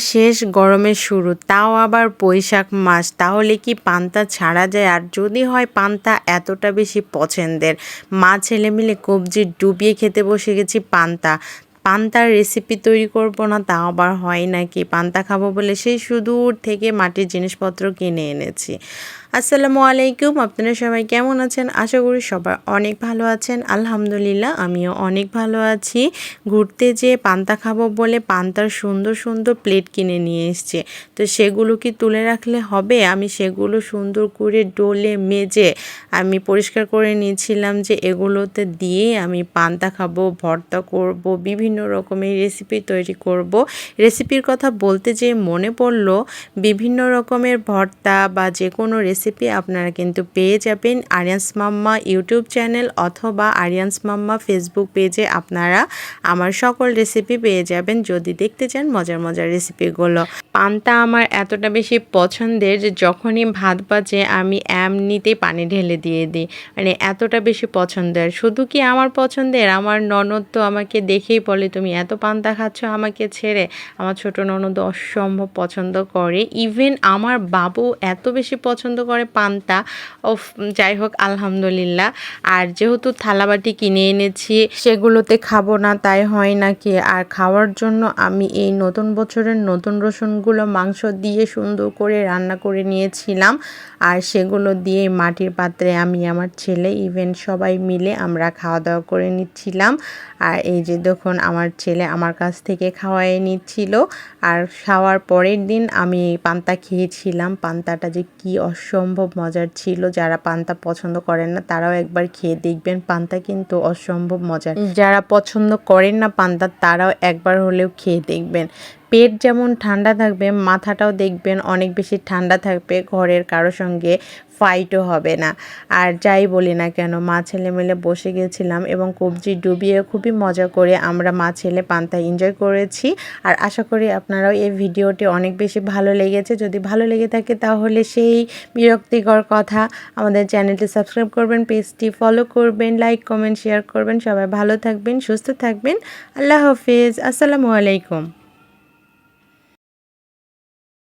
শেষ গরমের শুরু, তাও আবার বৈশাখ মাস। তাহলে কি পান্তা ছাড়া যায়? আর যদি হয় পান্তা, এতটা বেশি পছন্দের। মা ছেলে মিলে কবজি ডুবিয়ে খেতে বসে গেছি পান্তা। পান্তার রেসিপি তৈরি করব না, তা আবার হয় নাকি? পান্তা খাব বলে সেই সুদূর থেকে মাটির জিনিসপত্র কিনে এনেছি। আসসালামু আলাইকুম, আপনারা সবাই কেমন আছেন? আশা করি সবাই অনেক ভালো আছেন। আলহামদুলিল্লাহ, আমিও অনেক ভালো আছি। ঘুরতে যেয়ে পান্তা খাব বলে পান্তার সুন্দর সুন্দর প্লেট কিনে নিয়ে এসছে। তো সেগুলো কি তুলে রাখলে হবে? আমি সেগুলো সুন্দর করে ডোলে মেজে আমি পরিষ্কার করে নিয়েছিলাম যে এগুলোতে দিয়ে আমি পান্তা খাব, ভর্তা করব, বিভিন্ন রকমের রেসিপি তৈরি করব। রেসিপির কথা বলতে যে মনে পড়ল, বিভিন্ন রকমের ভর্তা বা যে কোনো রেসিপি আপনারা কিন্তু পেয়ে যাবেন আরিয়ান্স মাম্মা ইউটিউব চ্যানেল অথবা আরিয়ান্স মাম্মা ফেসবুক পেজে আপনারা আমার সকল রেসিপি পেয়ে যাবেন। যদি দেখতে চান মজার মজার রেসিপিগুলো পান্তা আমার এতটা বেশি পছন্দের যে যখনই ভাত বাজে আমি এমনিতেই পানি ঢেলে দিয়ে দিই। মানে এতটা বেশি পছন্দের। শুধু কি আমার পছন্দের? আমার ননদ তো আমাকে দেখেই বলে, তুমি এত পান্তা খাচ্ছ আমাকে ছেড়ে। আমার ছোট ননদ অসম্ভব পছন্দ করে। ইভেন আমার বাবু এত বেশি পছন্দ করে পান্তা। ও যাই হোক, আলহামদুলিল্লাহ। আর যেহেতু থালাবাটি কিনে এনেছি, সেগুলোতে খাব না, তাই হয় নাকি আর খাওয়ার জন্য আমি এই নতুন বছরের নতুন রসুনগুলো মাংস দিয়ে সুন্দর করে রান্না করে নিয়েছিলাম। আর সেগুলো দিয়ে মাটির পাত্রে আমি, আমার ছেলে ইভেন সবাই মিলে আমরা খাওয়া দাওয়া করে নিচ্ছিলাম। আর এই যে দেখুন, আমার ছেলে আমার কাছ থেকে খাওয়াই নিচ্ছিল। আর খাওয়ার পরের দিন আমি পান্তা খেয়েছিলাম। পান্তাটা যে কি অসম্ভব মজার ছিল। যারা পান্তা পছন্দ করেন না তারাও একবার খেয়ে দেখবেন পান্তা কিন্তু অসম্ভব মজার। যারা পছন্দ করেন না পান্তা তারাও একবার হলেও খেয়ে দেখবেন। পেট যেমন ঠান্ডা থাকবে, মাথাটাও দেখবেন অনেক বেশি ঠান্ডা থাকবে, ঘরের কারও সঙ্গে ফাইটও হবে না। আর যাই বলি না কেন, মা ছেলে মিলে বসে গেছিলাম এবং কবজি ডুবিয়ে খুবই মজা করে আমরা মা ছেলে পান্তা এনজয় করেছি। আর আশা করি আপনারাও এই ভিডিওটি অনেক বেশি ভালো লেগেছে। যদি ভালো লেগে থাকে তাহলে সেই বিরক্তিকর কথা আমাদের চ্যানেলটি সাবস্ক্রাইব করবেন পেজটি ফলো করবেন লাইক কমেন্ট শেয়ার করবেন। সবাই ভালো থাকবেন, সুস্থ থাকবেন। আল্লাহ হাফিজ। আসসালামু আলাইকুম।